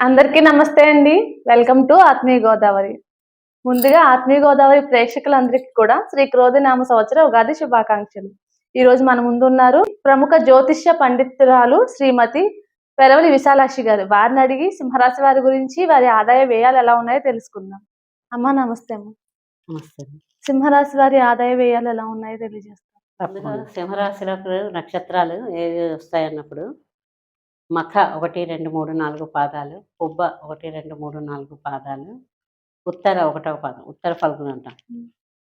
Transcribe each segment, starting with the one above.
అందరికీ నమస్తే అండి. వెల్కమ్ టు ఆత్మీయ గోదావరి. ముందుగా ఆత్మీయ గోదావరి ప్రేక్షకులందరికీ కూడా శ్రీ క్రోధనామ సంవత్సర ఉగాది శుభాకాంక్షలు. ఈ రోజు మన ముందు ఉన్నారు ప్రముఖ జ్యోతిష్య పండితురాలు శ్రీమతి పెరవలి విశాలాక్షి గారు. వారిని అడిగి సింహరాశి వారి గురించి వారి ఆదాయ వ్యయాలు ఎలా ఉన్నాయో తెలుసుకుందాం. అమ్మా నమస్తే అమ్మ. నమస్తే సింహరాశి వారి ఆదాయ వ్యయాలు ఎలా ఉన్నాయో తెలియజేస్తాం. ముందుగా సింహరాశిలకు నక్షత్రాలు ఏవి వస్తాయి అన్నప్పుడు మఖ ఒకటి రెండు మూడు నాలుగు పాదాలు పుబ్బ ఒకటి రెండు మూడు నాలుగు పాదాలు ఉత్తర ఒకటవ పాదం ఉత్తర ఫల్గుణ అంటాం.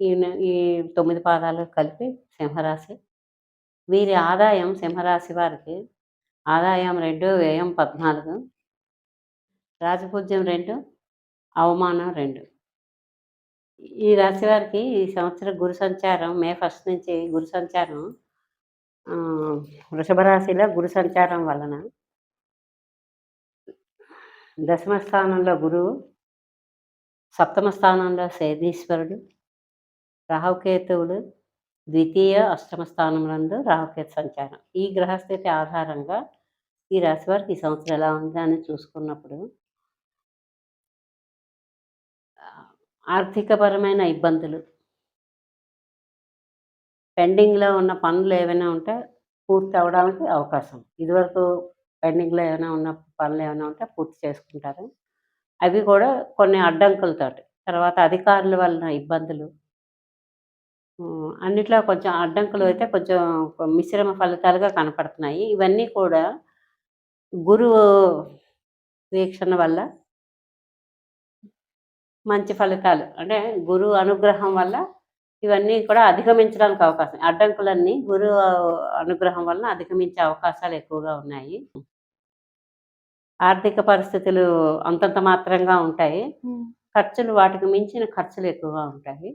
ఈ ఈ తొమ్మిది పాదాలు కలిపి సింహరాశి. వీరి ఆదాయం సింహరాశి వారికి ఆదాయం రెండు వ్యయం పద్నాలుగు. రాజపూజ్యం రెండు అవమానం రెండు. ఈ రాశి వారికి ఈ సంవత్సరం గురు సంచారం మే ఫస్ట్ నుంచి గురు సంచారం వృషభ రాశిలో గురు సంచారం వలన దశమ స్థానంలో గురువు సప్తమ స్థానంలో సేదీశ్వరుడు రాహుకేతువుడు ద్వితీయ అష్టమ స్థానంలో రాహుకేతు సంచారం. ఈ గ్రహస్థితి ఆధారంగా ఈ రాశి వారికి ఈ సంవత్సరం ఎలా ఉంది అని చూసుకున్నప్పుడు ఆర్థికపరమైన ఇబ్బందులు పెండింగ్లో ఉన్న పనులు ఏమైనా ఉంటే పూర్తి అవడానికి అవకాశం. ఇదివరకు పెండింగ్లో ఏమైనా ఉన్న పనులు ఏమైనా ఉంటే పూర్తి చేసుకుంటారు. అవి కూడా కొన్ని అడ్డంకులతోటి తర్వాత అధికారుల వలన ఇబ్బందులు. అన్నిట్లో కొంచెం అడ్డంకులు అయితే కొంచెం మిశ్రమ ఫలితాలుగా కనపడుతున్నాయి. ఇవన్నీ కూడా గురువు వీక్షణ వల్ల మంచి ఫలితాలు. అంటే గురువు అనుగ్రహం వల్ల ఇవన్నీ కూడా అధిగమించడానికి అవకాశం అడ్డంకులన్నీ గురువు అనుగ్రహం వల్ల అధిగమించే అవకాశాలు ఎక్కువగా ఉన్నాయి. ఆర్థిక పరిస్థితులు అంతంత మాత్రంగా ఉంటాయి. ఖర్చులు వాటికి మించిన ఖర్చులు ఎక్కువగా ఉంటాయి.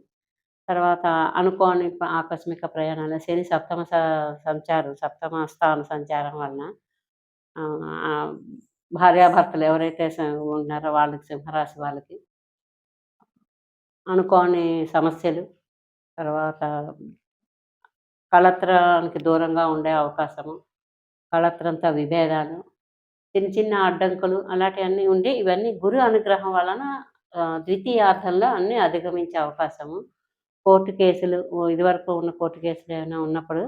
తర్వాత అనుకోని ఆకస్మిక ప్రయాణాలు శని సప్తమ సంచారం సప్తమ స్థాన సంచారం వలన భార్యాభర్తలు ఎవరైతే ఉన్నారో వాళ్ళకి సింహరాశి వాళ్ళకి అనుకోని సమస్యలు తర్వాత కళత్రానికి దూరంగా ఉండే అవకాశము కళత్రంతో విభేదాలు చిన్న చిన్న అడ్డంకులు అలాంటివన్నీ ఉండి ఇవన్నీ గురు అనుగ్రహం వలన ద్వితీయార్థంలో అన్నీ అధిగమించే అవకాశము. కోర్టు కేసులు ఇదివరకు ఉన్న కోర్టు కేసులు ఏమైనా ఉన్నప్పుడు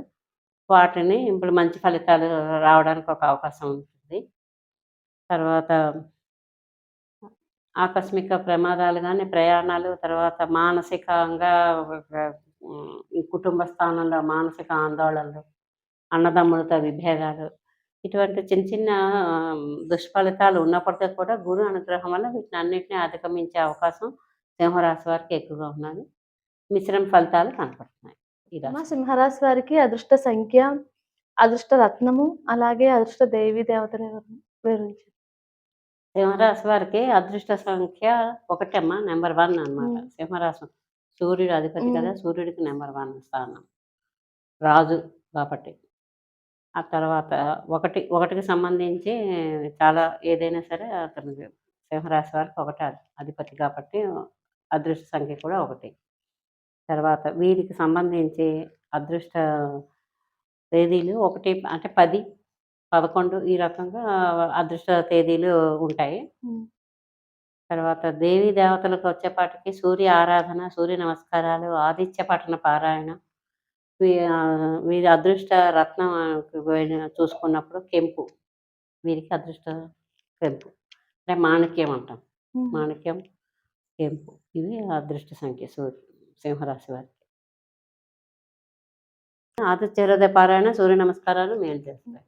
వాటిని ఇప్పుడు మంచి ఫలితాలు రావడానికి ఒక అవకాశం ఉంటుంది. తర్వాత ఆకస్మిక ప్రమాదాలు కానీ ప్రయాణాలు తర్వాత మానసికంగా కుటుంబ స్థానంలో మానసిక ఆందోళనలు అన్నదమ్ములతో విభేదాలు ఇటువంటి చిన్న చిన్న దుష్ఫలితాలు ఉన్నప్పటికీ కూడా గురు అనుగ్రహం వల్ల వీటిని అన్నింటినీ అధిగమించే అవకాశం సింహరాశి వారికి ఎక్కువగా ఉన్నది. మిశ్రమ ఫలితాలు కనపడుతున్నాయి సింహరాశి వారికి అదృష్ట సంఖ్య అదృష్ట రత్నము అలాగే అదృష్ట దేవి దేవతలు ఎవరు వివరించి సింహరాశి వారికి అదృష్ట సంఖ్య ఒకటమ్మా నెంబర్ వన్ అన్నమాట. మ్మ్. సింహరాశి సూర్యుడు అధిపతి కదా. సూర్యుడికి నెంబర్ వన్ స్థానం. రాజు కాబట్టి. ఆ తర్వాత ఒకటి ఒకటికి సంబంధించి చాలా ఏదైనా సరే అతనికి సింహరాశి వారికి ఒకటే అధి- అధిపతి కాబట్టి అదృష్ట సంఖ్య కూడా ఒకటి. తర్వాత వీరికి సంబంధించి అదృష్ట తేదీలు ఒకటి అంటే పది పదకొండు ఈ రకంగా అదృష్ట తేదీలు ఉంటాయి. తర్వాత దేవీ దేవతలకు వచ్చేపాటికి సూర్య ఆరాధన సూర్య నమస్కారాలు ఆదిత్య పఠన పారాయణ వీరి అదృష్ట రత్నం చూసుకున్నప్పుడు కెంపు. వీరికి అదృష్ట కెంపు అంటే మాణిక్యం అంటాం. మాణిక్యం కెంపు. ఇవి అదృష్ట సంఖ్య సూర్య సింహరాశి వారికి. ఆదిత్య హృదయ పారాయణ సూర్య నమస్కారాలు మేలు చేస్తాయి.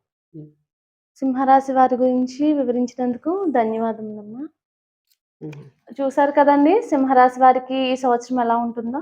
సింహరాశి వారి గురించి వివరించినందుకు ధన్యవాదములమ్మా. చూసారు కదండి సింహరాశి వారికి ఈ సంవత్సరం ఎలా ఉంటుందో?